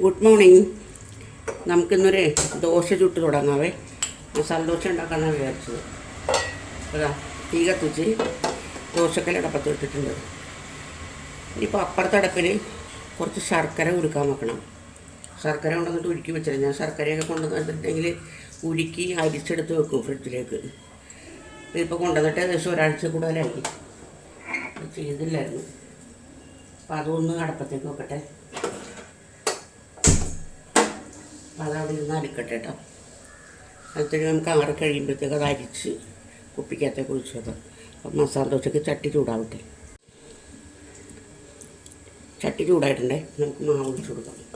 Good morning നമുക്കിന്നൊരു ദോശ ചുട്ട് തുടങ്ങാവേ. മസാല ദോശ ഉണ്ടാക്കാന്നാണ് വിചാരിച്ചത്. അതാ തീ കത്തിച്ച് ദോശക്കലടപ്പത്ത് ഇട്ടിട്ടുണ്ട്. ഇനിയിപ്പോൾ അപ്പുറത്തെ അടുപ്പിൽ കുറച്ച് ശർക്കര ഉരുക്കാൻ വെക്കണം. ശർക്കര കൊണ്ടുവന്നിട്ട് ഉരുക്കി വെച്ചില്ല. ഞാൻ ശർക്കരയൊക്കെ കൊണ്ടുവന്നിട്ടുണ്ടെങ്കിൽ ഉരുക്കി അരിച്ചെടുത്ത് വെക്കും ഫ്രിഡ്ജിലേക്ക്. ഇതിപ്പോൾ കൊണ്ടുവന്നിട്ട് ഏകദേശം ഒരാഴ്ച കൂടുതലായി. ചെയ്തില്ലായിരുന്നു. അപ്പോൾ അതൊന്ന് അടപ്പത്തേക്ക് വെക്കട്ടെ. അതവിടെ ഇരുന്ന് അരിക്കട്ടെ കേട്ടോ. അതിന് നമുക്ക് ആറ് കഴിയുമ്പോഴത്തേക്ക് അത് അരിച്ച് കുപ്പിക്കകത്തേക്ക് ഒഴിച്ചു വെക്കാം. അപ്പം മസാല ദോശയ്ക്ക് ചട്ടി ചൂടാവട്ടെ. ചട്ടി ചൂടായിട്ടുണ്ടേ? നമുക്ക് മാവ് ഒഴിച്ചു കൊടുക്കാം.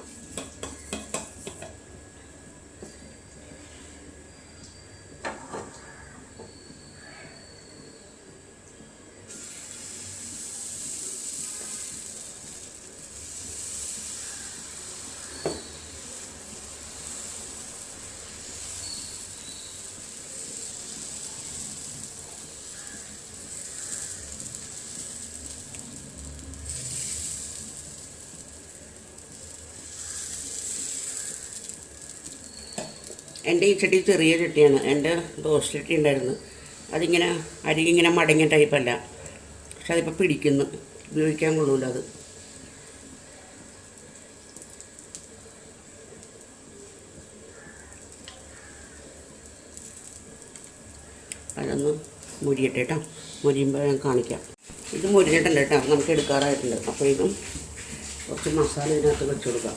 എന്റെ ഈ ചട്ടി ചെറിയ ചട്ടിയാണ്. എന്റെ ദോശ ചട്ടി ഉണ്ടായിരുന്നു. അതിങ്ങനെ അരി ഇങ്ങനെ മടങ്ങിയ ടൈപ്പല്ല പക്ഷെ അതിപ്പോൾ പിടിക്കുന്നു. ഉപയോഗിക്കാൻ കൊള്ളൂല അത്. അതൊന്ന് മുരിയട്ടെ കേട്ടോ മുരിയുമ്പോൾ ഞാൻ കാണിക്കാം. ഇത് മുരിഞ്ഞിട്ടുണ്ട് കേട്ടോ നമുക്ക് എടുക്കാറായിട്ടുണ്ട്. അപ്പോൾ ഇതും കുറച്ച് മസാല ഇതിനകത്ത് വെച്ച് കൊടുക്കാം.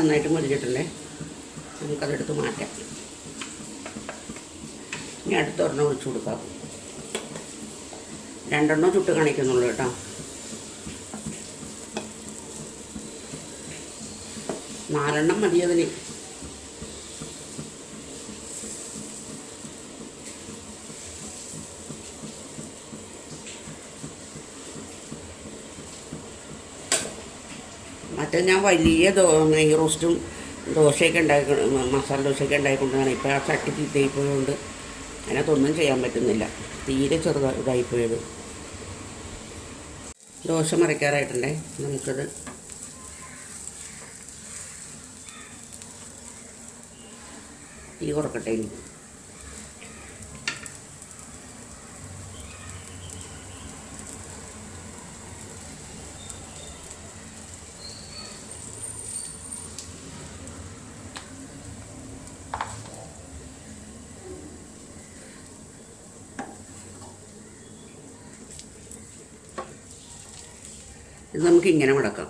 നന്നായിട്ട് മുരിഞ്ഞിട്ടുണ്ടേ. നമുക്കതെടുത്ത് മാറ്റാം. ഇനി അടുത്ത ഒരെണ്ണം ഒഴിച്ചു കൊടുക്കാം. രണ്ടെണ്ണം ചുട്ട് കാണിക്കുന്നുള്ളൂ കേട്ടോ. നാലെണ്ണം മതി മറ്റേ ഞാൻ വലിയ ദോ നെയ് റോസ്റ്റും ദോശയൊക്കെ ഉണ്ടാക്കി മസാല ദോശയൊക്കെ ഉണ്ടായിക്കൊണ്ടാണ് ഇപ്പോൾ ആ ചട്ടി ചീത്തയിപ്പോയതുകൊണ്ട് അതിനകത്തൊന്നും ചെയ്യാൻ പറ്റുന്നില്ല. തീരെ ചെറുതായിപ്പോയത് ദോശ മറിക്കാറായിട്ടുണ്ടേ. നമുക്കത് ഈ കുറക്കട്ടെ ഇനി. ഇത് നമുക്ക് ഇങ്ങനെ മുടക്കാം.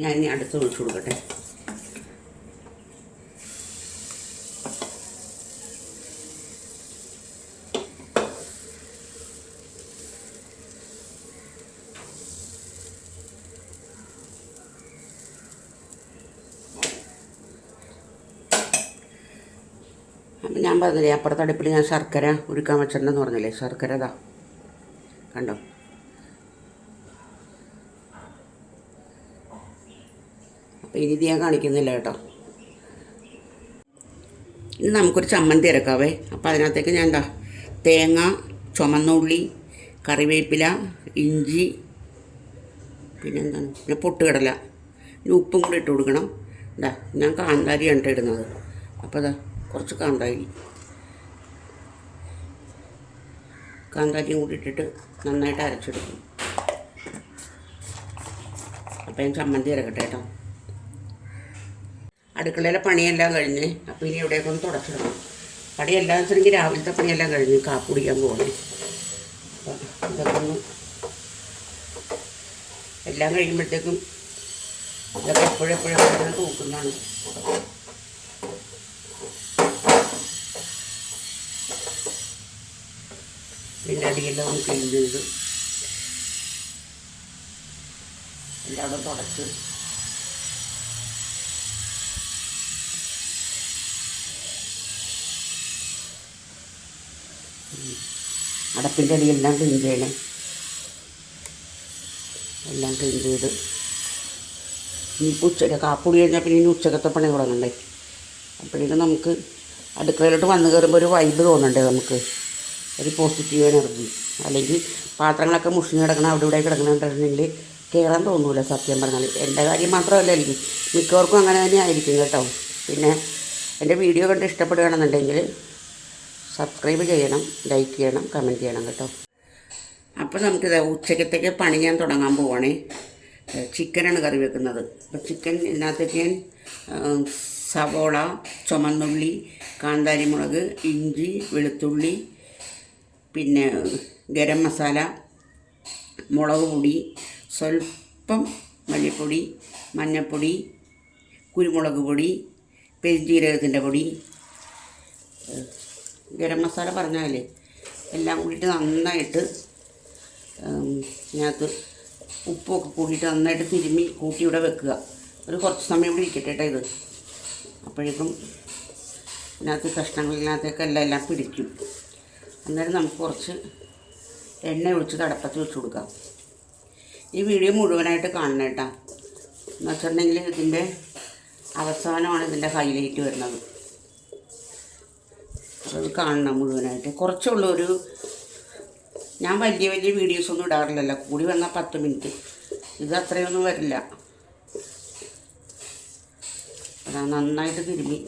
ഞാൻ ഇനി അടുത്ത് ഒഴിച്ചു കൊടുക്കട്ടെ. അപ്പം ഞാൻ പറഞ്ഞില്ലേ അപ്പുറത്തെ അടുപ്പിൽ ഞാൻ ശർക്കര ഉരുക്കാൻ വെച്ചിട്ടുണ്ടെന്ന് പറഞ്ഞില്ലേ ശർക്കര ഇതാ. കണ്ടോ? അപ്പോൾ ഇനി ഞാൻ കാണിക്കുന്നില്ല കേട്ടോ. ഇനി നമുക്കൊരു ചമ്മന്തി ഇറക്കാവേ അപ്പോൾ അതിനകത്തേക്ക് ഞാൻ എന്താ തേങ്ങ ചുമന്നുള്ളി കറിവേപ്പില ഇഞ്ചി പിന്നെന്താണ്? പിന്നെ പൊട്ടുകടല. ഉപ്പും കൂടി ഇട്ട് കൊടുക്കണം. ഇതാ ഞാൻ കേട്ടോ ഇടുന്നത്. അപ്പോൾ അതാ കുറച്ച് കാന്താരി. കാന്താരിയും കൂടി ഇട്ടിട്ട് നന്നായിട്ട് അരച്ചെടുക്കും. അപ്പം ഞാൻ ചമ്മന്തി ഇറക്കട്ടെ കേട്ടോ. അടുക്കളയിലെ പണിയെല്ലാം കഴിഞ്ഞ്. അപ്പോൾ ഇനി ഇവിടേക്ക് ഒന്ന് തുടച്ചിടണം. പണിയെല്ലാം വെച്ചിട്ടുണ്ടെങ്കിൽ രാവിലത്തെ പണിയെല്ലാം കഴിഞ്ഞ് കാപ്പ് കുടിക്കാൻ പോകണേ അപ്പം ഇതൊക്കെ ഒന്ന് എല്ലാം കഴിയുമ്പോഴത്തേക്കും ഇതൊക്കെ എപ്പോഴെപ്പോഴും എപ്പോഴും തൂക്കുന്നതാണ്. പിന്നെ അടിയെല്ലാം ഒന്ന് ക്ലീൻ ചെയ്ത് എല്ലാവരും തുടച്ച്. അടപ്പിന്റെ അടിയെല്ലാം ക്ലീൻ ചെയ്യണേ. എല്ലാം ക്ലീൻ ചെയ്ത്. ഇനിയിപ്പോൾ ഉച്ചയ്ക്ക് കാപ്പുടി കഴിഞ്ഞാൽ പിന്നെ ഇനി ഉച്ചക്കത്തെ പണി തുടങ്ങണ്ടേ. അപ്പോഴേക്കും നമുക്ക് അടുക്കളയിലോട്ട് വന്ന് കയറുമ്പോൾ ഒരു വൈബ് തോന്നണ്ടേ നമുക്ക്. ഒരു പോസിറ്റീവ് എനർജി അല്ലെങ്കിൽ പാത്രങ്ങളൊക്കെ മുഷിഞ്ഞ് കിടക്കണം അവിടെ ഇവിടെ കിടക്കണമെന്നുണ്ടെങ്കിൽ കയറാൻ തോന്നൂല സത്യം പറഞ്ഞാൽ എന്റെ കാര്യം മാത്രമല്ല എനിക്ക് മിക്കവർക്കും അങ്ങനെ തന്നെ ആയിരിക്കും കേട്ടോ. പിന്നെ എന്റെ വീഡിയോ കണ്ട് ഇഷ്ടപ്പെടുകയാണെന്നുണ്ടെങ്കിൽ സബ്സ്ക്രൈബ് ചെയ്യണം ലൈക്ക് ചെയ്യണം കമന്റ് ചെയ്യണം കേട്ടോ. അപ്പോൾ നമുക്കിത് ഉച്ചക്കത്തേക്ക് പണി ഞാൻ തുടങ്ങാൻ പോവാണേ. ചിക്കനാണ് കറി വെക്കുന്നത്. അപ്പോൾ ചിക്കൻ ഇതിനകത്തേക്ക് ഞാൻ സവോള ചുമന്നുള്ളി കാന്താരിമുളക് ഇഞ്ചി വെളുത്തുള്ളി പിന്നെ ഗരം മസാല മുളക് പൊടി സ്വല്പം മല്ലിപ്പൊടി മഞ്ഞൾപ്പൊടി കുരുമുളക് പൊടി പെരുജീരകത്തിന്റെ പൊടി. ഗരം മസാല പറഞ്ഞാലേ എല്ലാം കൂടിയിട്ട് നന്നായിട്ട് ഇതിനകത്ത് ഉപ്പൊക്കെ കൂട്ടിയിട്ട് നന്നായിട്ട് തിരുമ്മി കൂട്ടി ഇവിടെ വെക്കുക. ഒരു കുറച്ച് സമയം ഇവിടെ ഇരിക്കട്ടെ കേട്ടോ ഇത്. അപ്പോഴേക്കും ഇതിനകത്ത് കഷ്ണങ്ങളിനകത്തേക്കെല്ലാം എല്ലാം പിടിക്കും. അന്നേരം നമുക്ക് കുറച്ച് എണ്ണ ഒഴിച്ച് തടപ്പത്ത് വെച്ച് കൊടുക്കാം. ഈ വീഡിയോ മുഴുവനായിട്ട് കാണണം കേട്ടോ. എന്ന് വെച്ചിട്ടുണ്ടെങ്കിൽ ഇതിന്റെ അവസാനമാണ് ഇതിന്റെ ഹൈലൈറ്റ് വരുന്നത്. അത് കാണണം മുഴുവനായിട്ട്. കുറച്ചുള്ള ഒരു ഞാൻ വലിയ വലിയ വീഡിയോസ് ഒന്നും ഇടാറില്ലല്ലോ. കൂടി വന്നാൽ പത്ത് മിനിറ്റ്. ഇത് അത്രയൊന്നും വരില്ല. അതാ നന്നായിട്ട് തിരുമി.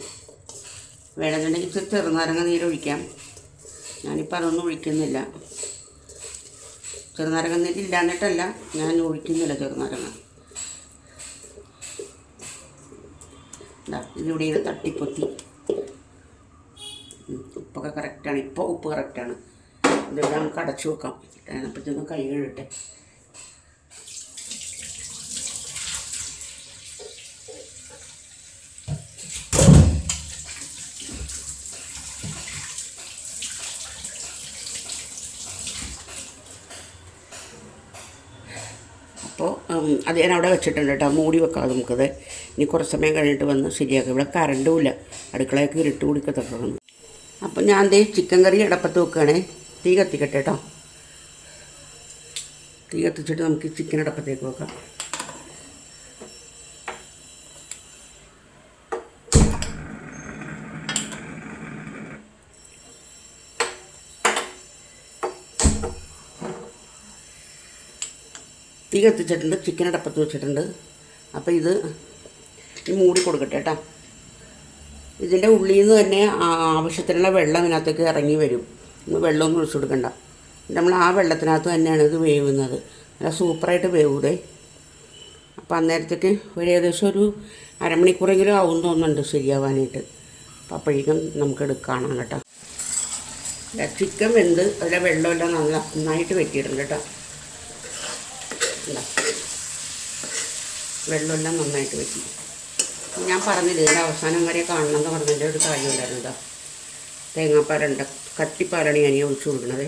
വേണമെന്നുണ്ടെങ്കിൽ ചെറുനാരങ്ങ നീര് ഒഴിക്കാം. ഞാനിപ്പോൾ അതൊന്നും ഒഴിക്കുന്നില്ല. ചെറുനാരങ്ങ നീര് ഇല്ലാന്നിട്ടല്ല ഞാൻ ഒഴിക്കുന്നില്ല ചെറുനാരങ്ങ. ഇതിവിടെ ഇത് തട്ടിപ്പൊത്തി. ഉപ്പൊക്കെ കറക്റ്റാണ് ഇപ്പോൾ ഉപ്പ് കറക്റ്റാണ് ഇതെല്ലാം നമുക്ക് അടച്ചു വെക്കാം. അതിനപ്പറ്റൊന്ന് കൈ കഴുകട്ടെ അപ്പോൾ ഉം, അത് ഞാൻ അവിടെ വെച്ചിട്ടുണ്ട് കേട്ടോ. മൂടി വെക്കാം നമുക്കത്. ഇനി കുറച്ച് സമയം കഴിഞ്ഞിട്ട് വന്ന് ശരിയാക്കാം. ഇവിടെ കറണ്ടും ഇല്ല. അടുക്കളയൊക്കെ ഇരുട്ട് കുടിക്കത്തക്കണം അപ്പം ഞാൻ ദേ ചിക്കൻ കറി അടപ്പത്ത് വെക്കുകയാണേ. തീ കത്തിക്കട്ടെ കേട്ടോ. തീ കത്തിച്ചിട്ട് നമുക്ക് ചിക്കൻ അടപ്പത്തേക്ക് വെക്കാം. തീ കത്തിച്ചിട്ടുണ്ട് ചിക്കൻ അടപ്പത്ത് വെച്ചിട്ടുണ്ട്. അപ്പോൾ ഇത് ഈ മൂടി കൊടുക്കട്ടെ കേട്ടോ. ഇതിന്റെ ഉള്ളിൽ നിന്ന് തന്നെ ആവശ്യത്തിനുള്ള വെള്ളം ഇതിനകത്തേക്ക് ഇറങ്ങി വരും. വെള്ളമൊന്നും ഒഴിച്ചു കൊടുക്കണ്ട. നമ്മൾ ആ വെള്ളത്തിനകത്ത് തന്നെയാണ് ഇത് വേവുന്നത്. നല്ല സൂപ്പറായിട്ട് വേവൂതേ. അപ്പോൾ അന്നേരത്തേക്ക് ഒരു ഏകദേശം ഒരു അരമണിക്കൂറെങ്കിലും ആവും തോന്നുന്നുണ്ട് ശരിയാവാനായിട്ട്. അപ്പോൾ അപ്പോഴേക്കും നമുക്ക് എടുക്കണം കേട്ടോ. ചിക്കൻ വെന്ത് അതിലെ വെള്ളമെല്ലാം നല്ല നന്നായിട്ട് വെട്ടിയിട്ടുണ്ട് കേട്ടോ. ഇതാ. വെള്ളമെല്ലാം നന്നായിട്ട് വെട്ടി ഞാൻ പറഞ്ഞില്ല ഇതിന്റെ അവസാനം വരെ കാണണം എന്ന് പറഞ്ഞതിന്റെ ഒരു കാര്യമുണ്ടായിരുന്നു ഇതാ. തേങ്ങാപ്പാലുണ്ട് കട്ടിപ്പാലാണ് ഞാൻ ഈ ഒഴിച്ചു കൊടുക്കുന്നത്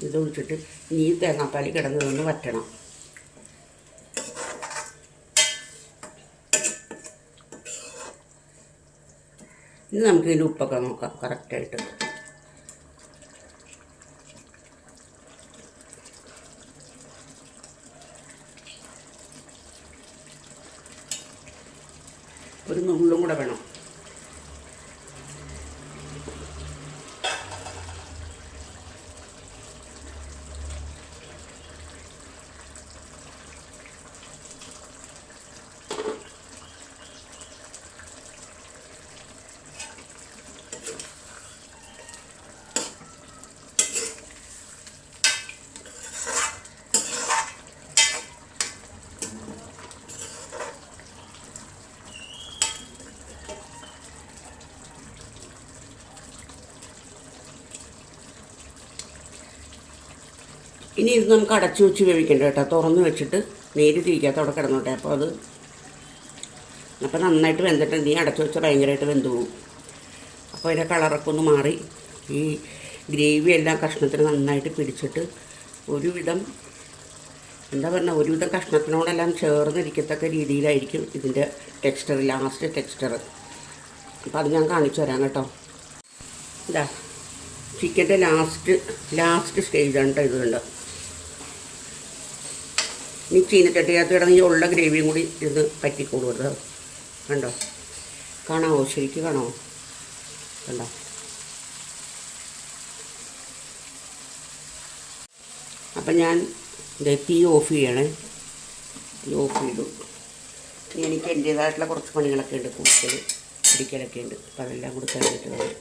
ഇത് ഒഴിച്ചിട്ട് ഈ തേങ്ങാപ്പാൽ കിടന്നതൊന്ന് വറ്റണം. ഇനി നമുക്ക് ഇതിന്റെ ഉപ്പൊക്കെ നോക്കാം കറക്റ്റായിട്ട് ഒരു നുള്ളും കൂടെ വേണം. ഇനി ഇത് നമുക്ക് അടച്ചു വെച്ച് വേവിക്കണ്ട കേട്ടോ. തുറന്ന് വെച്ചിട്ട് നേര് തിരിക്കാത്ത അവിടെ കിടന്നോട്ടെ. അപ്പോൾ അത് അപ്പോൾ നന്നായിട്ട് വെന്തിട്ട് നീ അടച്ചു വെച്ചാൽ ഭയങ്കരമായിട്ട് വെന്ത് പോകും. അപ്പോൾ അതിന്റെ കളറൊക്കെ ഒന്ന് മാറി. ഈ ഗ്രേവി എല്ലാം കഷ്ണത്തിന് നന്നായിട്ട് പിടിച്ചിട്ട് ഒരുവിധം എന്താ പറഞ്ഞ ഒരുവിധം കഷ്ണത്തിനോടെല്ലാം ചേർന്നിരിക്കത്തക്ക രീതിയിലായിരിക്കും ഇതിന്റെ ടെക്സ്ചർ ലാസ്റ്റ് ടെക്സ്ചർ. അപ്പോൾ അത് ഞാൻ കാണിച്ചു തരാം കേട്ടോ. ഇതാ ചിക്കന്റെ ലാസ്റ്റ് ലാസ്റ്റ് സ്റ്റേജാണ് കേട്ടോ ഇത് കണ്ടോ. ഇനി ചീനച്ചട്ടിക്കകത്ത് കിടന്ന് ഉള്ള ഗ്രേവിയും കൂടി ഇത് പറ്റിക്കോളൂ കേട്ടോ. കണ്ടോ? കാണാമോ ശരിക്കും കാണാമോ കണ്ടോ? അപ്പം ഞാൻ തീ ഓഫ് ചെയ്യണേ. തീ ഓഫ് ചെയ്തു. എനിക്ക് എന്റേതായിട്ടുള്ള കുറച്ച് പണികളൊക്കെ ഉണ്ട് കുടിക്കൽ പിടിക്കലൊക്കെ ഉണ്ട്. അപ്പം അതെല്ലാം കൂടി കഴിഞ്ഞിട്ട് വേണം